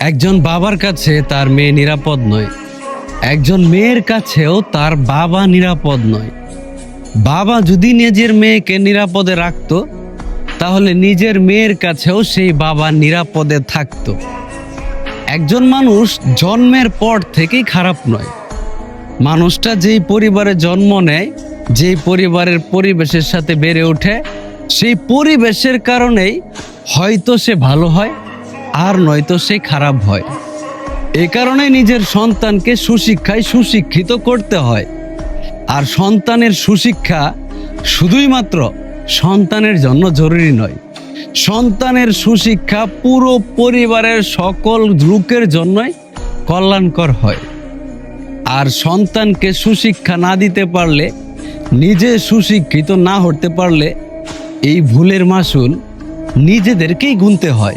একজন বাবার কাছে তার মেয়ে নিরাপদ নয়। একজন মেয়ের কাছেও তার বাবা নিরাপদ নয়। বাবা যদি নিজের মেয়েকে নিরাপদে রাখতো, তাহলে নিজের মেয়ের কাছেও সেই বাবা নিরাপদে থাকতো। একজন মানুষ জন্মের পর থেকেই খারাপ নয়। মানুষটা যেই পরিবারে জন্ম নেয়, যেই পরিবারের পরিবেশের সাথে বেড়ে ওঠে, সেই পরিবেশের কারণেই হয়তো সে ভালো হয় আর নয়তো সে খারাপ হয়। এ কারণে নিজের সন্তানকে সুশিক্ষায় সুশিক্ষিত করতে হয়। আর সন্তানের সুশিক্ষা শুধুই মাত্র সন্তানের জন্য জরুরি নয়। সন্তানের সুশিক্ষা পুরো পরিবারের সকল লোকের জন্যই কল্যাণকর হয়। আর সন্তানকে সুশিক্ষা না দিতে পারলে, নিজে সুশিক্ষিত না হতে পারলে, এই ভুলের মাসুল নিজেদেরকেই গুনতে হয়।